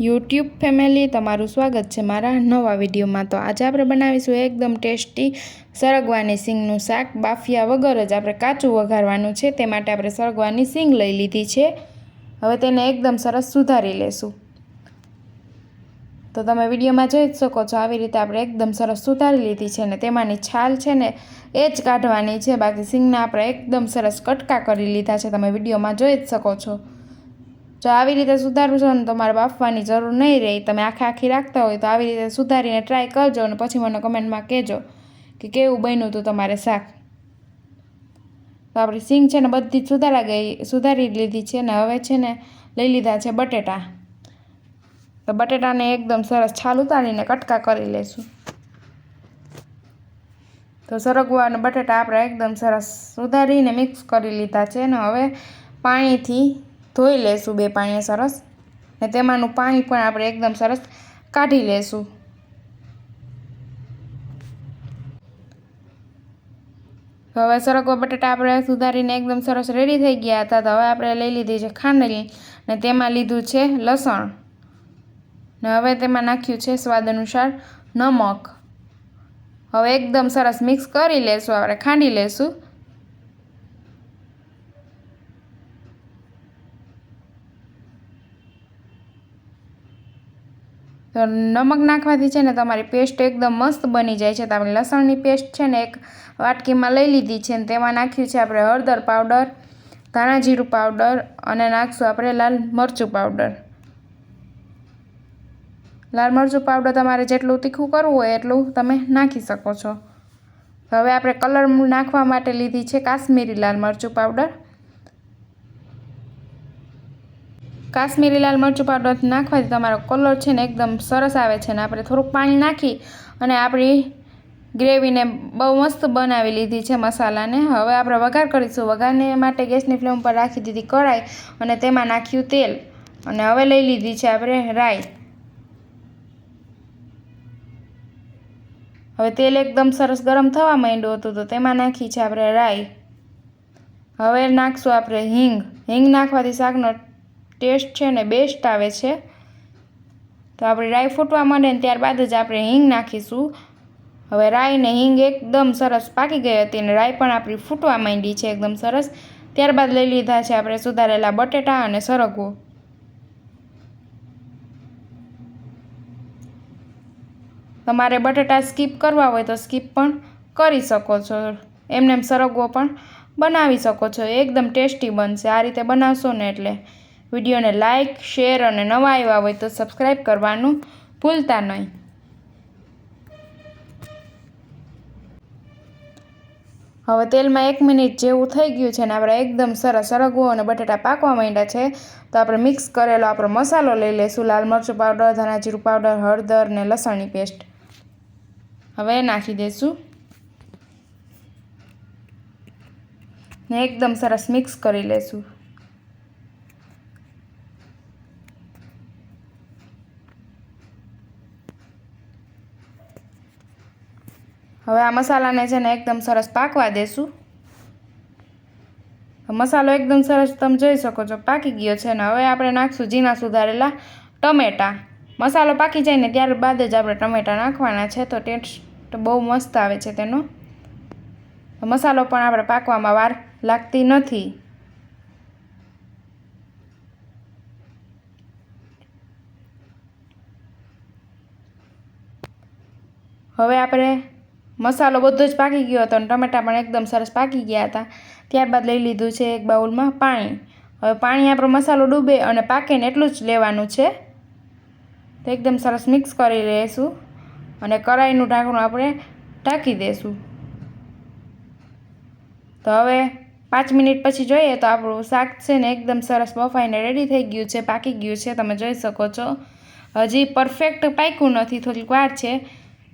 YouTube family, તમારું સ્વાગત છે મારા નવા વિડીયોમાં. તો આજે આપણે બનાવીશું એકદમ ટેસ્ટી સરગવાની સિંગનું શાક. બાફિયા વગર જ આપણે કાચું વઘારવાનું છે, તે માટે આપણે સરગવાની સિંગ લઈ લીધી છે. હવે તેને એકદમ સરસ સુધારી લેશું. તો તમે વિડીયોમાં જોઈ જ શકો છો, આવી રીતે આપણે એકદમ સરસ સુધારી લીધી છે ને તેમાંની છાલ છે ને એ જ કાઢવાની છે. બાકી સિંગના આપણે એકદમ સરસ કટકા કરી લીધા છે, તમે વિડીયોમાં જોઈ જ શકો છો. જો આવી રીતે સુધારશો ને તમારે બાફવાની જરૂર નહીં રહે તમે આખે આખી રાખતા હોય તો આવી રીતે સુધારીને ટ્રાય કરજો અને પછી મને કમેન્ટમાં કહેજો કે કેવું બન્યું હતું તમારે શાક. તો આપણી સિંગ છે ને બધી જ સુધારા ગઈ, સુધારી લીધી છે ને હવે છે ને લઈ લીધા છે બટેટા. તો બટેટાને એકદમ સરસ છાલ ઉતારીને કટકા કરી લઈશું. તો સરગવા અને બટેટા આપણે એકદમ સરસ સુધારીને મિક્સ કરી લીધા છે ને હવે પાણીથી ધોઈ લેશું બે પાણીએ સરસ. ને તેમાંનું પાણી પણ આપણે એકદમ સરસ કાઢી લેશું. હવે સરગવા બટાટા આપણે સુધારીને એકદમ સરસ રેડી થઈ ગયા હતા તો હવે આપણે લઈ લીધી છે ખાંડલી ને તેમાં લીધું છે લસણ. ને હવે તેમાં નાખ્યું છે સ્વાદ અનુસાર નમક. હવે એકદમ સરસ મિક્સ કરી લેશું, આપણે ખાંડી લેશું. તો નમક નાખવાથી છે ને તમારી પેસ્ટ એકદમ મસ્ત બની જાય છે. તો લસણની પેસ્ટ છે ને એક વાટકીમાં લઈ લીધી છે ને તેમાં નાખ્યું છે આપણે હળદર પાવડર ધાણા જીરું પાવડર અને નાખશું આપણે લાલ મરચું પાવડર. લાલ મરચું પાવડર તમારે જેટલું તીખું કરવું હોય એટલું તમે નાખી શકો છો. હવે આપણે કલર નાખવા માટે લીધી છે કાશ્મીરી લાલ મરચું પાવડર. કાશ્મીરી લાલ મરચું પાવડર નાખવાથી તમારો કલર છે ને એકદમ સરસ આવે છે ને આપણે થોડુંક પાણી નાખી અને આપણી ગ્રેવીને બહુ મસ્ત બનાવી લીધી છે મસાલાને. હવે આપણે વઘાર કરીશું. વઘારને માટે ગેસની ફ્લેમ પર રાખી દીધી કઢાઈ અને તેમાં નાખ્યું તેલ. અને હવે લઈ લીધી છે આપણે રાઈ. હવે તેલ એકદમ સરસ ગરમ થવા માંડ્યું હતું તો તેમાં નાખી છે આપણે રાઈ. હવે નાખશું આપણે હિંગ. હિંગ નાખવાથી શાકનો ટેસ્ટ છે ને બેસ્ટ આવે છે. તો આપણે રાઈ ફૂટવા માંડે ને ત્યારબાદ જ આપણે હિંગ નાખીશું. હવે રાઈ ને હિંગ એકદમ સરસ પાકી ગઈ હતી અને રાઈ પણ આપણી ફૂટવા માંડી છે એકદમ સરસ. ત્યારબાદ લઈ લીધા છે આપણે સુધારેલા બટેટા અને સરગવો. તમારે બટેટા સ્કીપ કરવા હોય તો સ્કીપ પણ કરી શકો છો. એમને એમ સરગવો પણ બનાવી શકો છો. એકદમ ટેસ્ટી બનશે. આ રીતે બનાવશો ને એટલે વિડીયોને લાઇક શેર અને નવા આવ્યા હોય તો સબસ્ક્રાઈબ કરવાનું ભૂલતા નહીં. હવે તેલમાં એક મિનિટ જેવું થઈ ગયું છે ને આપણે એકદમ સરસ સરગવો અને બટેટા પાકવા માંડ્યા છે. તો આપણે મિક્સ કરેલો આપણો મસાલો લઈ લઈશું. લાલ મરચું પાવડર, ધાણા જીરું પાવડર, હળદર ને લસણની પેસ્ટ. હવે નાખી દઈશું. ને એકદમ સરસ મિક્સ કરી લઈશું. હવે આ મસાલાને છે ને એકદમ સરસ પાકવા દેશું. મસાલો એકદમ સરસ તમે જોઈ શકો છો, પાકી ગયો છે ને. હવે આપણે નાખશું ઝીણા સુધારેલા ટમેટાં. મસાલો પાકી જાય ને ત્યારબાદ જ આપણે ટમેટાં નાખવાના છે, તો ટેસ્ટ બહુ મસ્ત આવે છે તેનો. મસાલો પણ આપણે પાકવામાં વાર લાગતી નથી. હવે આપણે મસાલો બધો જ પાકી ગયો હતો અને ટમેટાં પણ એકદમ સરસ પાકી ગયા હતા. ત્યારબાદ લઈ લીધું છે એક બાઉલમાં પાણી. હવે પાણી આપણો મસાલો ડૂબે અને પાકે ને એટલું જ લેવાનું છે. તો એકદમ સરસ મિક્સ કરી લઈશું અને કરાઈનું ઢાંકણું આપણે ઢાંકી દઈશું તો હવે પાંચ મિનિટ પછી જોઈએ તો આપણું શાક છે ને એકદમ સરસ બફાઈને રેડી થઈ ગયું છે, પાકી ગયું છે. તમે જોઈ શકો છો. હજી પરફેક્ટ પાક્યું નથી, થોડીક વાર છે.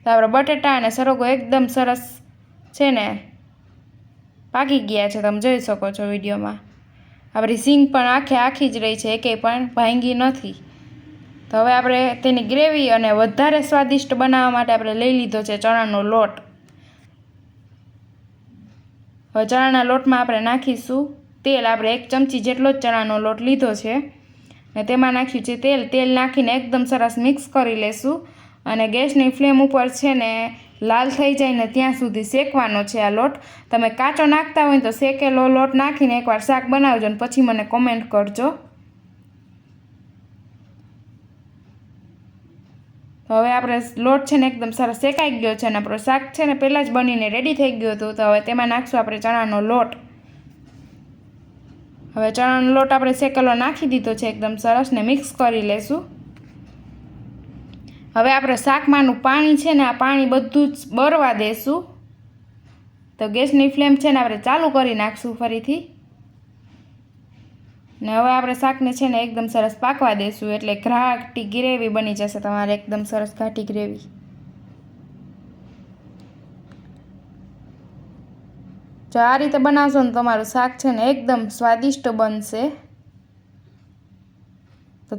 તો આપણે બટેટા અને સરગો એકદમ સરસ છે ને? પાકી ગયા છે, તમે જોઈ શકો છો વિડીયોમાં. આપણી સિંગ પણ આખે આખી જ રહી છે એકે પણ ભાંગી નથી. તો હવે આપણે તેની ગ્રેવી અને વધારે સ્વાદિષ્ટ બનાવવા માટે આપણે લઈ લીધો છે ચણાનો લોટ. હવે ચણાના લોટમાં આપણે નાખીશું તેલ. આપણે એક ચમચી જેટલો જ ચણાનો લોટ લીધો છે. ને તેમાં નાખ્યું છે તેલ. તેલ નાખીને એકદમ સરસ મિક્સ કરી લેશું. અને ગેસની ફ્લેમ ઉપર છે ને લાલ થઈ જાય ને ત્યાં સુધી શેકવાનો છે આ લોટ. તમે કાચો નાખતા હોય તો શેકેલો લોટ નાખીને એકવાર શાક બનાવજો ને પછી મને કોમેન્ટ કરજો. તો હવે આપણે લોટ છે ને એકદમ સરસ શેકાઈ ગયો છે અને આપણો શાક છે ને પહેલાં જ બનીને રેડી થઈ ગયું હતું. તો હવે તેમાં નાખશું આપણે ચણાનો લોટ. હવે ચણાનો લોટ આપણે શેકેલો નાખી દીધો છે, એકદમ સરસ ને મિક્સ કરી લેશું. હવે આપણે શાકમાંનું પાણી છે ને આ પાણી બધું જ બરવા દેશું. તો ગેસની ફ્લેમ છે ને આપણે ચાલુ કરી નાખશું ફરીથી. ને હવે આપણે શાકને છે ને એકદમ સરસ પાકવા દેશું એટલે ઘાટી ગ્રેવી બની જશે તમારે એકદમ સરસ ઘાટી ગ્રેવી. જો આ રીતે બનાવશો ને તમારું શાક છે ને એકદમ સ્વાદિષ્ટ બનશે.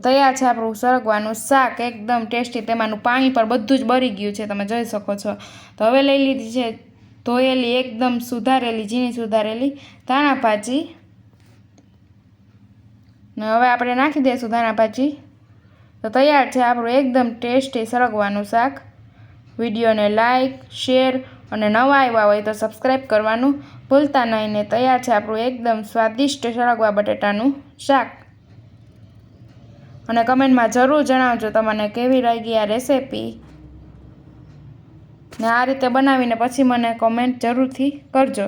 તૈયાર છે આપણું સરગવાનું શાક, એકદમ ટેસ્ટી. તેમાંનું પાણી પણ બધું જ બળી ગયું છે, તમે જોઈ શકો છો. તો હવે લઈ લીધી છે ધોયેલી, એકદમ સુધારેલી, ઝીણી સુધારેલી ધાણા ભાજી. ને હવે આપણે નાખી દઈશું ધાણા ભાજી. તો તૈયાર છે આપણું એકદમ ટેસ્ટી સરગવાનું શાક. વિડીયોને લાઈક, શેર અને નવા આવ્યા હોય તો સબસ્ક્રાઈબ કરવાનું ભૂલતા નહીં ને તૈયાર છે આપણું એકદમ સ્વાદિષ્ટ સરગવા બટેટાનું શાક. અને કમેન્ટમાં જરૂર જણાવજો તમને કેવી લાગી આ રેસીપી ને આ રીતે બનાવીને પછી મને કોમેન્ટ જરૂરથી કરજો.